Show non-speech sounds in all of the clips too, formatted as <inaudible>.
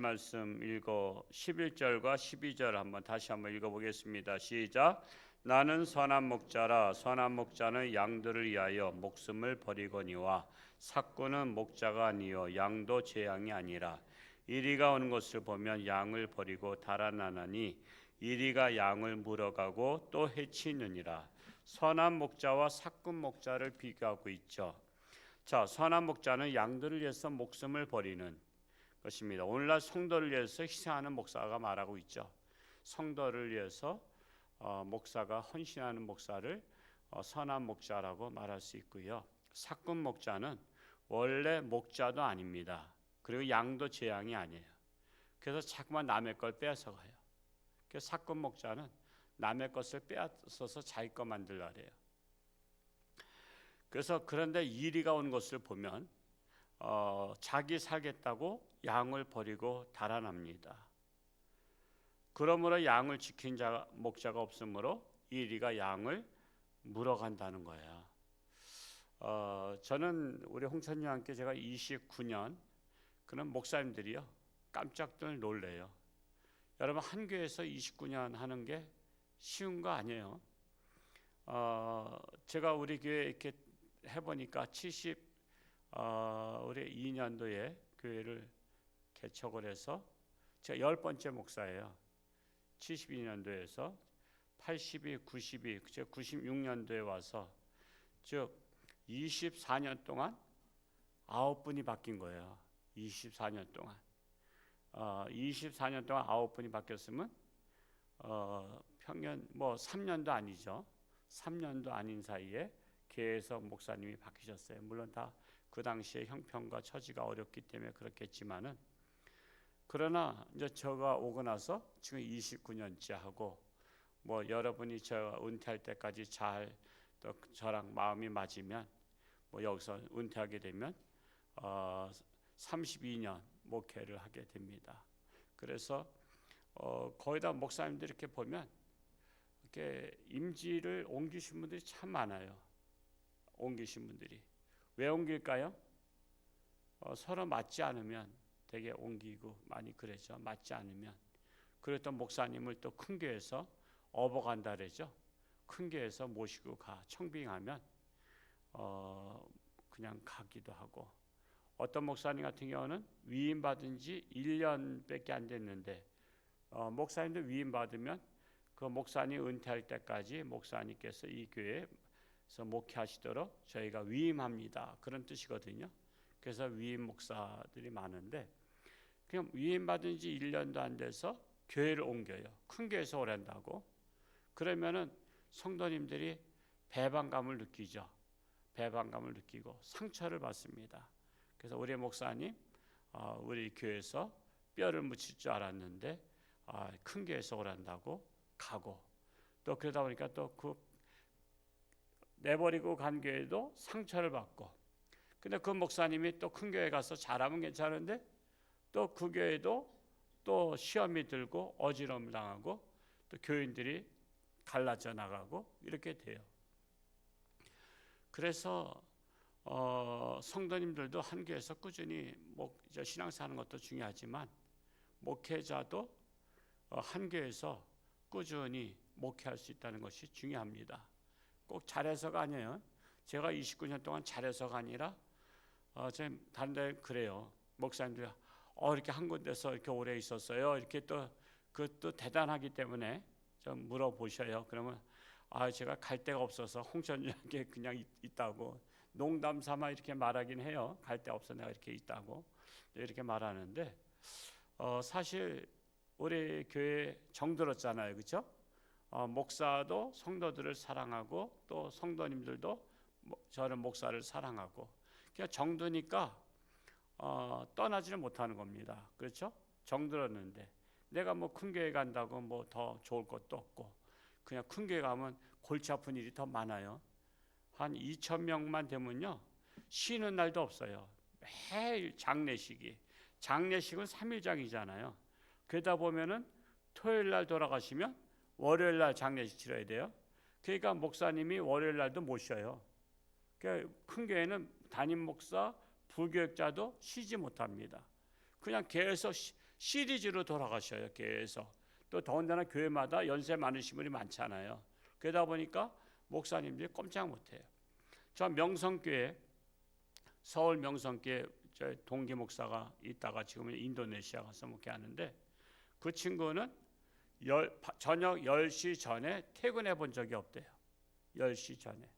말씀 읽어 11절과 12절 한번 다시 한번 읽어 보겠습니다. 시작. 나는 선한 목자라 선한 목자는 양들을 위하여 목숨을 버리거니와 삭구는 목자가 아니요 양도 제 양이 아니라 이리가 오는 것을 보면 양을 버리고 달아나나니 이리가 양을 물어가고 또 해치느니라 선한 목자와 삭군 목자를 비교하고 있죠. 자, 선한 목자는 양들을 위해서 목숨을 버리는 것입니다. 오늘날 성도를 위해서 희생하는 목사가 말하고 있죠. 성도를 위해서 어, 목사가 헌신하는 목사를 어, 선한 목자라고 말할 수 있고요. 삭군 목자는 원래 목자도 아닙니다. 그리고 양도 제 양이 아니에요. 그래서 자꾸만 남의 걸 빼앗아 가요. 그래서 삭군 목자는 남의 것을 빼앗아서 자기 것 만들라 그래요. 그래서 그런데 이리가 온 것을 보면 어, 자기 살겠다고 양을 버리고 달아납니다. 그러므로 양을 지킨 자 목자가 없으므로 이리가 양을 물어간다는 거예요. 어, 저는 우리 홍천이와 함께 제가 29년 그런 목사님들이요 깜짝들 놀래요. 여러분 한 교회에서 29년 하는 게 쉬운 거 아니에요. 어, 제가 우리 교회 이렇게 해보니까 70 어, 우리 2년도에 교회를 개척을 해서 제가 열 번째 목사예요. 72년도에서 82, 92, 제가 96년도에 와서 즉 24년 동안 아홉 분이 바뀐 거예요. 24년 동안. 어, 24년 동안 아홉 분이 바뀌었으면 어, 평년 뭐 3년도 아니죠. 3년도 아닌 사이에 교회에서 목사님이 바뀌셨어요. 물론 다 그 당시에 형편과 처지가 어렵기 때문에 그렇겠지만은 그러나 이제 저가 오고 나서 지금 29년째 하고 뭐 여러분이 저 은퇴할 때까지 잘 또 저랑 마음이 맞으면 뭐 여기서 은퇴하게 되면 어 32년 목회를 하게 됩니다. 그래서 어 거의 다 목사님들 이렇게 보면 이렇게 임지를 옮기신 분들이 참 많아요. 옮기신 분들이 왜 옮길까요? 어, 서로 맞지 않으면 되게 옮기고 많이 그러죠. 맞지 않으면 그랬던 목사님을 또 큰 교회에서 업어간다 그러죠. 큰 교회에서 모시고 가 청빙하면 어, 그냥 가기도 하고 어떤 목사님 같은 경우는 위임 받은 지 1년밖에 안 됐는데 어, 목사님도 위임 받으면 그 목사님 은퇴할 때까지 목사님께서 이 교회 에서 목회하시도록 저희가 위임합니다. 그런 뜻이거든요. 그래서 위임 목사들이 많은데 그냥 위임 받은 지 1년도 안 돼서 교회를 옮겨요. 큰 교회에서 오랜다고. 그러면은 성도님들이 배반감을 느끼죠. 배반감을 느끼고 상처를 받습니다. 그래서 우리 목사님 어, 우리 교회에서 뼈를 묻힐 줄 알았는데 아, 큰 교회에서 오란다고 가고 또 그러다 보니까 또 그 내버리고 간 교회도 상처를 받고 근데 그 목사님이 또 큰 교회 가서 잘하면 괜찮은데 또 그 교회도 또 시험이 들고 어지러움 당하고 또 교인들이 갈라져 나가고 이렇게 돼요. 그래서 어, 성도님들도 한 교회에서 꾸준히 목 신앙사하는 것도 중요하지만 목회자도 어, 한 교회에서 꾸준히 목회할 수 있다는 것이 중요합니다. 꼭 잘해서가 아니에요. 제가 29년 동안 잘해서가 아니라 어, 제 다른 데 그래요. 목사님들 어 이렇게 한 군데서 이렇게 오래 있었어요. 이렇게 또 그것도 대단하기 때문에 좀 물어보셔요. 그러면 아 제가 갈 데가 없어서 홍천역에 <laughs> 그냥 있, 있다고 농담 삼아 이렇게 말하긴 해요. 갈 데 없어 내가 이렇게 있다고 이렇게 말하는데 어, 사실 우리 교회 정들었잖아요, 그렇죠? 어, 목사도 성도들을 사랑하고 또 성도님들도 저는 목사를 사랑하고 그냥 정드니까 어, 떠나지를 못하는 겁니다, 그렇죠? 정들었는데 내가 뭐 큰 교회 간다고 뭐 더 좋을 것도 없고 그냥 큰 교회 가면 골치 아픈 일이 더 많아요. 한 2천 명만 되면요 쉬는 날도 없어요. 매일 장례식이 장례식은 3일장이잖아요. 그러다 보면은 토요일 날 돌아가시면 월요일 날 장례식 치러야 돼요. 그러니까 목사님이 월요일 날도 못 쉬어요. 그러니까 큰 교회는 담임 목사, 부교육자도 쉬지 못합니다. 그냥 계속 시리즈로 돌아가셔요 교회에서 또 더군다나 교회마다 연세 많으신 분이 많잖아요. 그러다 보니까 목사님들이 꼼짝 못해요. 저 명성교회 서울 명성교회 저 동기 목사가 있다가 지금은 인도네시아 가서 목회하는데 그 친구는 열, 저녁 10시 전에 퇴근해 본 적이 없대요. 10시 전에.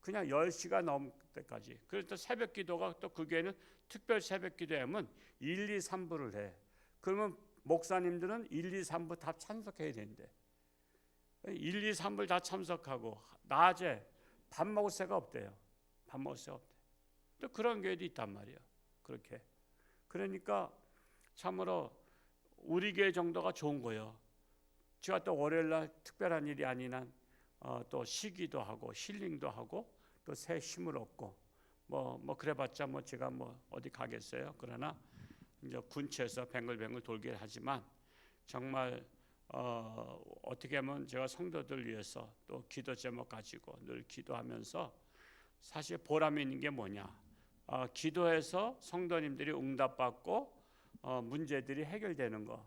그냥 10시가 넘을 때까지. 그래서 또 새벽 기도가 또 그 교회는 특별 새벽 기도하면 1, 2, 3부를 해. 그러면 목사님들은 1, 2, 3부 다 참석해야 된대. 1, 2, 3부를 다 참석하고 낮에 밥 먹을 새가 없대요. 밥 먹을 새가 없대. 또 그런 교회도 있단 말이에요. 그렇게. 그러니까 참으로 우리 교회 정도가 좋은 거예요. 제가 또 월요일 날 특별한 일이 아닌 한 어, 또 쉬기도 하고 힐링도 하고 또 새 힘을 얻고 뭐 뭐 그래봤자 뭐 제가 뭐 어디 가겠어요. 그러나 이제 군체에서 뱅글뱅글 돌긴 하지만 정말 어, 어떻게 하면 제가 성도들 위해서 또 기도 제목 가지고 늘 기도하면서 사실 보람이 있는 게 뭐냐? 어, 기도해서 성도님들이 응답받고 어, 문제들이 해결되는 거.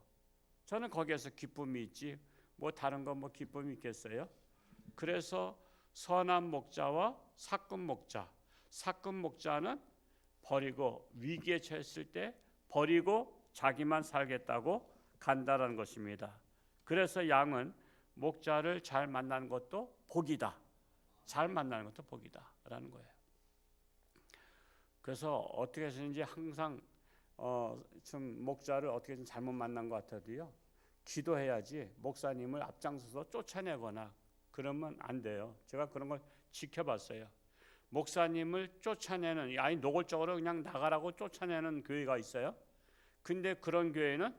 저는 거기에서 기쁨이 있지. 뭐 다른 건 뭐 기쁨이 있겠어요? 그래서 선한 목자와 사금 목자. 사금 목자는 버리고 위기에 처했을 때 버리고 자기만 살겠다고 간다라는 것입니다. 그래서 양은 목자를 잘 만나는 것도 복이다. 잘 만나는 것도 복이다라는 거예요. 그래서 어떻게 해서든지 항상 어, 좀 목자를 어떻게 좀 잘못 만난 것 같아도요. 기도해야지 목사님을 앞장서서 쫓아내거나 그러면 안 돼요. 제가 그런 걸 지켜봤어요. 목사님을 쫓아내는 아니 노골적으로 그냥 나가라고 쫓아내는 교회가 있어요. 근데 그런 교회는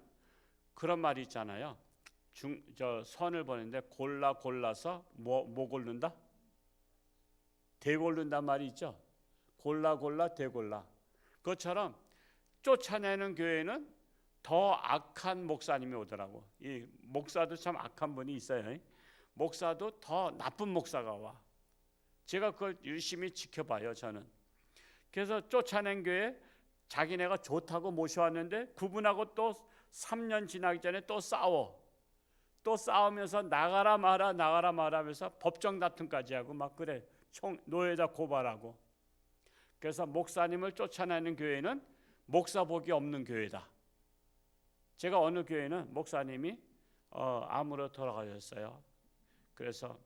그런 말이 있잖아요. 중 저 선을 보는데 골라 골라서 뭐 뭐 고른다? 대고른단 말이 있죠. 골라 골라 대골라. 그것처럼 쫓아내는 교회는 더 악한 목사님이 오더라고. 이 목사도 참 악한 분이 있어요. 목사도 더 나쁜 목사가 와. 제가 그걸 열심히 지켜봐요. 저는. 그래서 쫓아낸 교회 자기네가 좋다고 모셔왔는데 그분하고 또 3년 지나기 전에 또 싸워. 또 싸우면서 나가라 마라 나가라 마라 하면서 법정 다툼까지 하고 막 그래. 총 노예자 고발하고. 그래서 목사님을 쫓아내는 교회는 목사 복이 없는 교회다. 제가 어느 교회는 목사님이 어, 암으로 돌아가셨어요. 그래서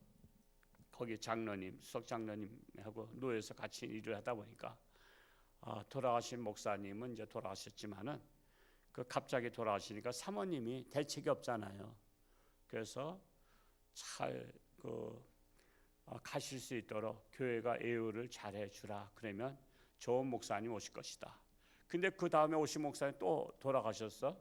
거기 장로님, 수석 장로님하고 노예에서 같이 일을 하다 보니까 어, 돌아가신 목사님은 이제 돌아가셨지만은 그 갑자기 돌아가시니까 사모님이 대책이 없잖아요. 그래서 잘그 어, 가실 수 있도록 교회가 애우를 잘해 주라. 그러면 좋은 목사님 오실 것이다. 근데 그 다음에 오신 목사님 또 돌아가셨어.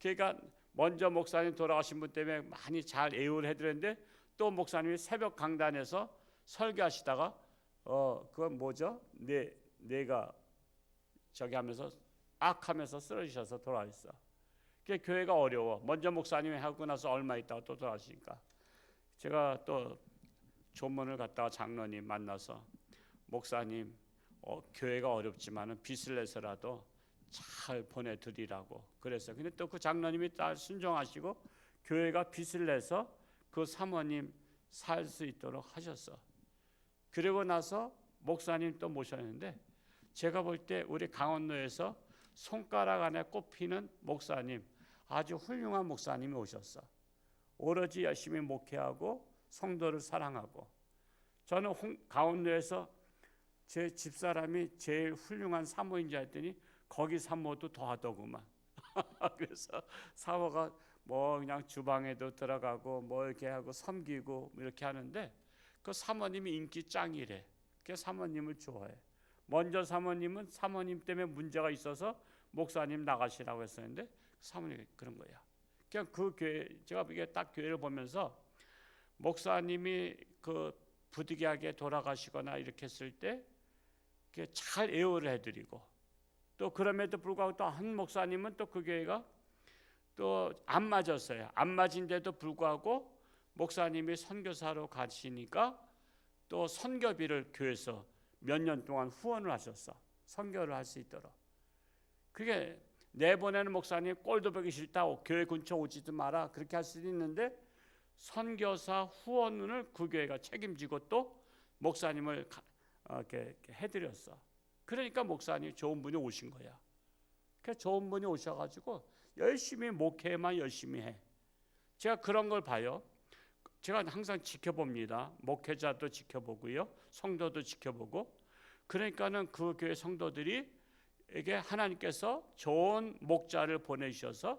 그러니까 먼저 목사님 돌아가신 분 때문에 많이 잘 애우를 해드렸는데 또 목사님이 새벽 강단에서 설교하시다가 어 그건 뭐죠? 내 내가 저기 하면서 악하면서 쓰러지셔서 돌아가셨어. 그 교회가 어려워. 먼저 목사님이 하고 나서 얼마 있다가 또 돌아가시니까 제가 또 조문을 갔다가 장로님 만나서 목사님 어, 교회가 어렵지만은 빚을 내서라도 잘 보내드리라고 그랬어요. 근데 또 그 장로님이 다 순종하시고 교회가 빚을 내서 그 사모님 살 수 있도록 하셨어. 그리고 나서 목사님 또 모셨는데 제가 볼 때 우리 강원도에서 손가락 안에 꼽히는 목사님 아주 훌륭한 목사님이 오셨어. 오로지 열심히 목회하고 성도를 사랑하고 저는 홍, 강원도에서 제 집사람이 제일 훌륭한 사모인 줄 알았더니 거기 사모도 더하더구만. <laughs> 그래서 사모가 뭐 그냥 주방에도 들어가고 뭐 이렇게 하고 섬기고 이렇게 하는데 그 사모님이 인기 짱이래. 그 사모님을 좋아해. 먼저 사모님은 사모님 때문에 문제가 있어서 목사님 나가시라고 했었는데 사모님이 그런 거야. 그냥 그 교회 제가 이게 딱 교회를 보면서 목사님이 그 부득이하게 돌아가시거나 이렇게 했을 때 잘 애호를 해드리고 또 그럼에도 불구하고 또 한 목사님은 또 그 교회가 또 안 맞았어요. 안 맞은데도 불구하고 목사님이 선교사로 가시니까 또 선교비를 교회에서 몇 년 동안 후원을 하셨어. 선교를 할 수 있도록. 그게 내보내는 목사님 꼴도 보기 싫다. 교회 근처 오지도 마라. 그렇게 할 수도 있는데 선교사 후원을 그 교회가 책임지고 또 목사님을 가, 어, 이렇게 해드렸어. 그러니까 목사님 좋은 분이 오신 거야. 그 좋은 분이 오셔가지고 열심히 목회만 열심히 해. 제가 그런 걸 봐요. 제가 항상 지켜봅니다. 목회자도 지켜보고요, 성도도 지켜보고. 그러니까는 그 교회 성도들이 에게 하나님께서 좋은 목자를 보내셔서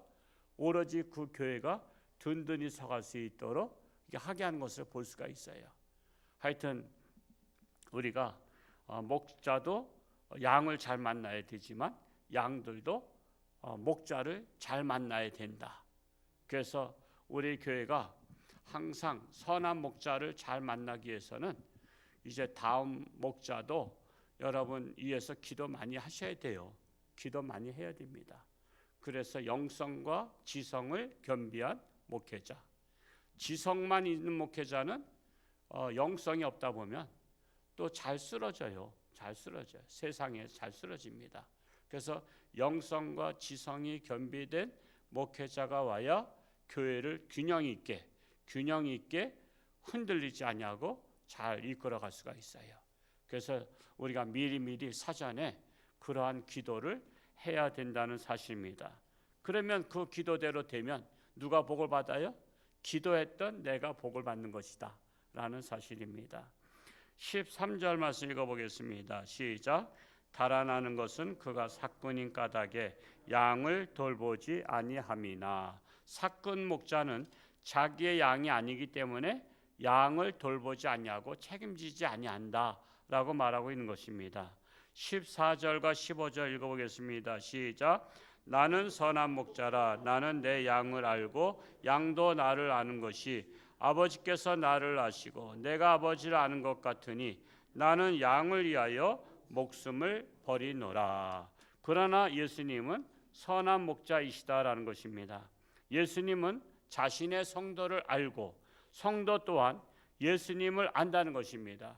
오로지 그 교회가 든든히 서갈 수 있도록 하게 하는 것을 볼 수가 있어요. 하여튼 우리가 어, 목자도 양을 잘 만나야 되지만 양들도 어, 목자를 잘 만나야 된다. 그래서 우리 교회가 항상 선한 목자를 잘 만나기 위해서는 이제 다음 목자도 여러분 위해서 기도 많이 하셔야 돼요. 기도 많이 해야 됩니다. 그래서 영성과 지성을 겸비한 목회자. 지성만 있는 목회자는 어, 영성이 없다 보면 또 잘 쓰러져요. 잘 쓰러져요. 세상에 잘 쓰러집니다. 그래서 영성과 지성이 겸비된 목회자가 와야 교회를 균형 있게 균형 있게 흔들리지 아니하고 잘 이끌어갈 수가 있어요. 그래서 우리가 미리미리 사전에 그러한 기도를 해야 된다는 사실입니다. 그러면 그 기도대로 되면 누가 복을 받아요? 기도했던 내가 복을 받는 것이다. 라는 사실입니다. 13절 말씀 읽어보겠습니다. 시작. 달아나는 것은 그가 사꾼인 까닭에 양을 돌보지 아니함이나 사꾼 목자는 자기의 양이 아니기 때문에 양을 돌보지 아니하고 책임지지 아니한다라고 말하고 있는 것입니다. 14절과 15절 읽어보겠습니다. 시작. 나는 선한 목자라 나는 내 양을 알고 양도 나를 아는 것이 아버지께서 나를 아시고 내가 아버지를 아는 것 같으니 나는 양을 위하여 목숨을 버리노라. 그러나 예수님은 선한 목자이시다라는 것입니다. 예수님은 자신의 성도를 알고 성도 또한 예수님을 안다는 것입니다.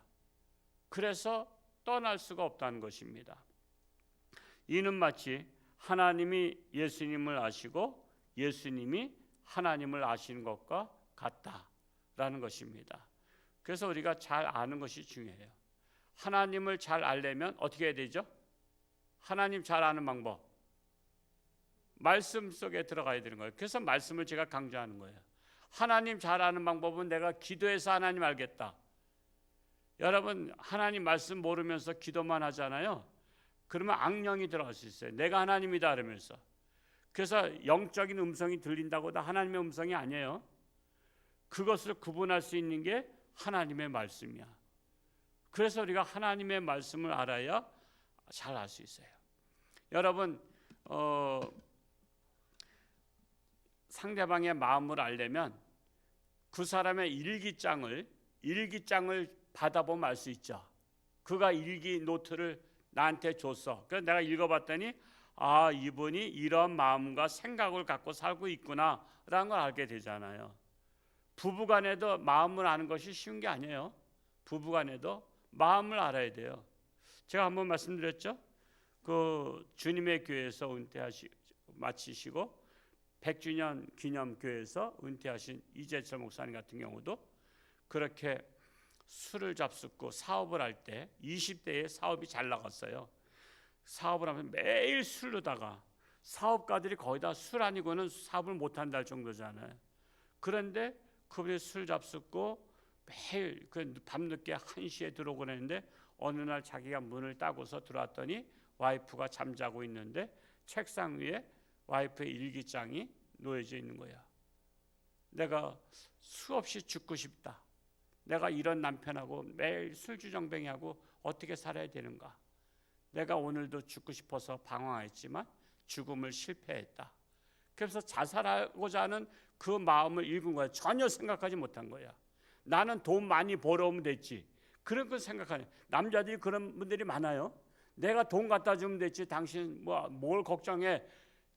그래서 떠날 수가 없다는 것입니다. 이는 마치 하나님이 예수님을 아시고 예수님이 하나님을 아시는 것과 같다 라는 것입니다. 그래서 우리가 잘 아는 것이 중요해요. 하나님을 잘 알려면 어떻게 해야 되죠? 하나님 잘 아는 방법. 말씀 속에 들어가야 되는 거예요. 그래서 말씀을 제가 강조하는 거예요. 하나님 잘 아는 방법은 내가 기도해서 하나님 알겠다. 여러분 하나님 말씀 모르면서 기도만 하잖아요. 그러면 악령이 들어갈 수 있어요. 내가 하나님이다 그러면서. 그래서 영적인 음성이 들린다고 다 하나님의 음성이 아니에요. 그것을 구분할 수 있는 게 하나님의 말씀이야. 그래서 우리가 하나님의 말씀을 알아야 잘 알 수 있어요. 여러분 어, 상대방의 마음을 알려면 그 사람의 일기장을 일기장을 받아보면 알 수 있죠. 그가 일기 노트를 나한테 줬어. 그래서 내가 읽어봤더니 아 이분이 이런 마음과 생각을 갖고 살고 있구나라는 걸 알게 되잖아요. 부부간에도 마음을 아는 것이 쉬운 게 아니에요. 부부간에도 마음을 알아야 돼요. 제가 한번 말씀드렸죠. 그 주님의 교회에서 은퇴하시 마치시고 100주년 기념 교회에서 은퇴하신 이재철 목사님 같은 경우도 그렇게 술을 잡숫고 사업을 할 때 20대에 사업이 잘 나갔어요. 사업을 하면 매일 술로다가 사업가들이 거의 다 술 아니고는 사업을 못 한다 할 정도잖아요. 그런데 그분이 술 잡숫고 매일 그 밤늦게 1시에 들어오고 그랬는데 어느 날 자기가 문을 따고서 들어왔더니 와이프가 잠자고 있는데 책상 위에 와이프의 일기장이 놓여져 있는 거야. 내가 수없이 죽고 싶다. 내가 이런 남편하고 매일 술주정뱅이하고 어떻게 살아야 되는가? 내가 오늘도 죽고 싶어서 방황했지만 죽음을 실패했다. 그래서 자살하고자 하는 그 마음을 읽은 거야. 전혀 생각하지 못한 거야. 나는 돈 많이 벌어오면 됐지. 그런 걸 생각하는 남자들이 그런 분들이 많아요. 내가 돈 갖다 주면 됐지. 당신 뭐 뭘 걱정해?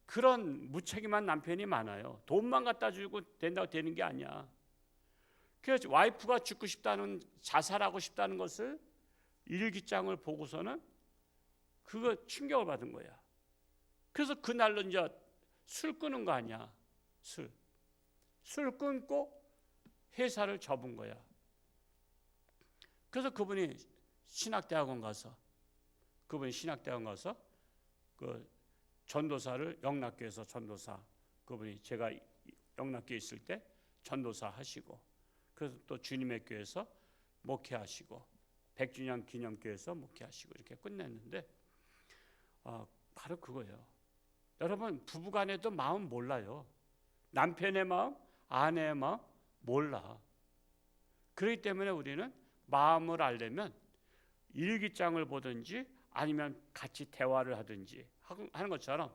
그런 무책임한 남편이 많아요. 돈만 갖다 주고 된다고 되는 게 아니야. 그래서 와이프가 죽고 싶다는 자살하고 싶다는 것을 일기장을 보고서는 그거 충격을 받은 거야. 그래서 그날로 이제 술 끊은 거 아니야. 술. 술 끊고 회사를 접은 거야. 그래서 그분이 신학대학원 가서 그분이 신학대학원 가서 그 전도사를 영락교에서 전도사 그분이 제가 영락교에 있을 때 전도사 하시고 그래서 또 주님의 교회에서 목회하시고 백주년 기념교회에서 목회하시고 이렇게 끝냈는데 어, 바로 그거예요. 여러분 부부간에도 마음 몰라요. 남편의 마음, 아내의 마음 몰라. 그렇기 때문에 우리는 마음을 알려면 일기장을 보든지 아니면 같이 대화를 하든지 하는 것처럼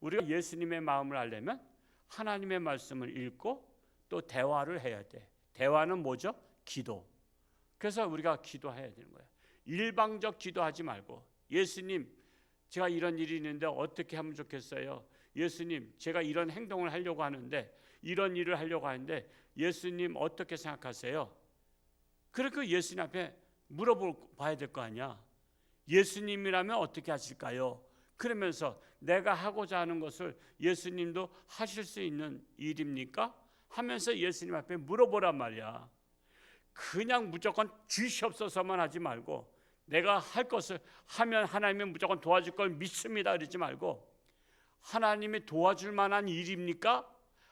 우리가 예수님의 마음을 알려면 하나님의 말씀을 읽고 또 대화를 해야 돼. 대화는 뭐죠? 기도. 그래서 우리가 기도해야 되는 거예요. 일방적 기도하지 말고 예수님 제가 이런 일이 있는데 어떻게 하면 좋겠어요? 예수님 제가 이런 행동을 하려고 하는데 이런 일을 하려고 하는데 예수님 어떻게 생각하세요? 그렇게 예수님 앞에 물어볼 봐야 될 거 아니야. 예수님이라면 어떻게 하실까요? 그러면서 내가 하고자 하는 것을 예수님도 하실 수 있는 일입니까? 하면서 예수님 앞에 물어보란 말이야. 그냥 무조건 주시옵소서만 하지 말고 내가 할 것을 하면 하나님이 무조건 도와줄 걸 믿습니다 그러지 말고 하나님이 도와줄 만한 일입니까?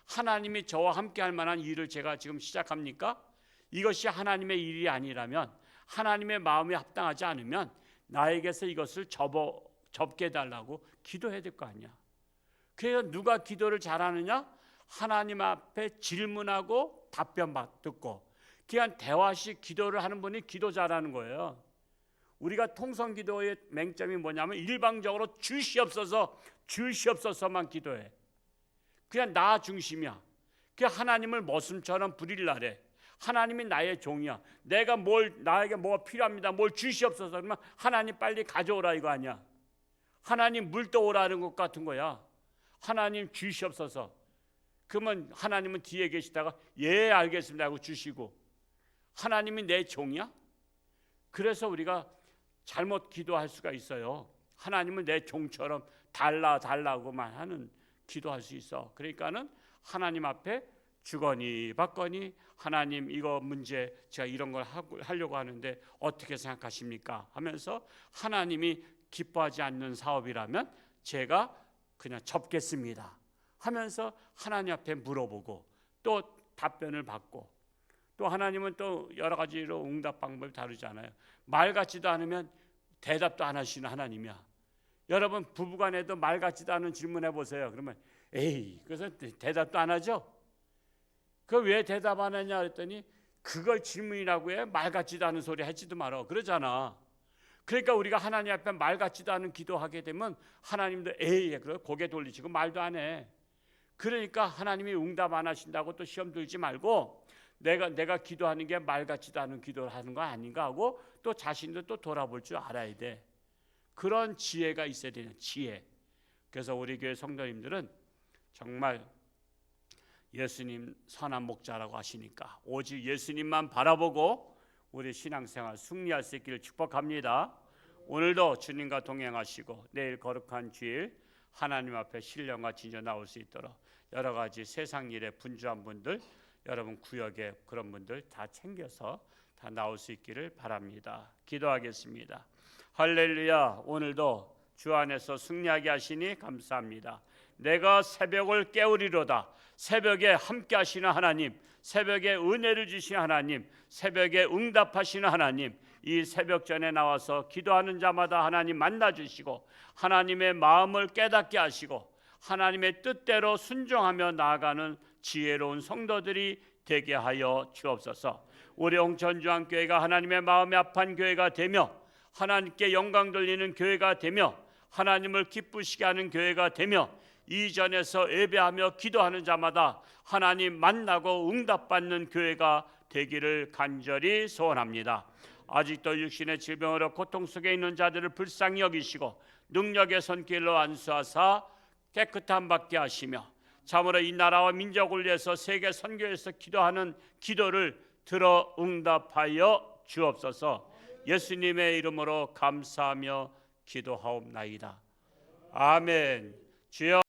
하나님이 저와 함께 할 만한 일을 제가 지금 시작합니까? 이것이 하나님의 일이 아니라면 하나님의 마음에 합당하지 않으면 나에게서 이것을 접어 접게 달라고 기도해야 될 거 아니야. 그래서 누가 기도를 잘하느냐? 하나님 앞에 질문하고 답변 듣고 그냥 대화식 기도를 하는 분이 기도 잘하는 거예요. 우리가 통성 기도의 맹점이 뭐냐면 일방적으로 주시옵소서 주시옵소서만 기도해. 그냥 나 중심이야. 그 하나님을 머슴처럼 부릴라래. 하나님이 나의 종이야. 내가 뭘 나에게 뭐가 필요합니다. 뭘 주시옵소서 그러면 하나님 빨리 가져오라 이거 아니야. 하나님 물 떠오라는 것 같은 거야. 하나님 주시옵소서. 그러면 하나님은 뒤에 계시다가 예 알겠습니다 하고 주시고 하나님이 내 종이야? 그래서 우리가 잘못 기도할 수가 있어요. 하나님은 내 종처럼 달라 달라고만 하는 기도할 수 있어. 그러니까는 하나님 앞에 주거니 받거니 하나님 이거 문제 제가 이런 걸 하려고 하는데 어떻게 생각하십니까? 하면서 하나님이 기뻐하지 않는 사업이라면 제가 그냥 접겠습니다. 하면서 하나님 앞에 물어보고 또 답변을 받고 또 하나님은 또 여러 가지로 응답 방법을 다루잖아요. 말 같지도 않으면 대답도 안 하시는 하나님이야. 여러분 부부간에도 말 같지도 않은 질문 해 보세요. 그러면 에이 그래서 대답도 안 하죠. 그 왜 대답 안 하냐 그랬더니 그걸 질문이라고 해 말 같지도 않은 소리 하지도 말어 그러잖아. 그러니까 우리가 하나님 앞에 말 같지도 않은 기도하게 되면 하나님도 에이 그래 고개 돌리시고 말도 안 해. 그러니까 하나님이 응답 안 하신다고 또 시험 들지 말고 내가 내가 기도하는 게 말 같지도 않은 기도를 하는 거 아닌가 하고 또 자신도 또 돌아볼 줄 알아야 돼. 그런 지혜가 있어야 되는 지혜. 그래서 우리 교회 성도님들은 정말 예수님 선한 목자라고 하시니까 오직 예수님만 바라보고 우리 신앙생활 승리할 수 있기를 축복합니다. 오늘도 주님과 동행하시고 내일 거룩한 주일 하나님 앞에 신령과 진저 나올 수 있도록 여러 가지 세상 일에 분주한 분들 여러분 구역에 그런 분들 다 챙겨서 다 나올 수 있기를 바랍니다. 기도하겠습니다. 할렐루야. 오늘도 주 안에서 승리하게 하시니 감사합니다. 내가 새벽을 깨우리로다. 새벽에 함께 하시는 하나님, 새벽에 은혜를 주시는 하나님, 새벽에 응답하시는 하나님, 이 새벽 전에 나와서 기도하는 자마다 하나님 만나 주시고 하나님의 마음을 깨닫게 하시고 하나님의 뜻대로 순종하며 나아가는 지혜로운 성도들이 되게 하여 주옵소서. 우리 홍천주한교회가 하나님의 마음에 합한 교회가 되며 하나님께 영광 돌리는 교회가 되며 하나님을 기쁘시게 하는 교회가 되며 이전에서 예배하며 기도하는 자마다 하나님 만나고 응답받는 교회가 되기를 간절히 소원합니다. 아직도 육신의 질병으로 고통 속에 있는 자들을 불쌍히 여기시고 능력의 손길로 안수하사 깨끗함 받게 하시며 참으로 이 나라와 민족을 위해서 세계 선교에서 기도하는 기도를 들어 응답하여 주옵소서. 예수님의 이름으로 감사하며 기도하옵나이다. 아멘. 주여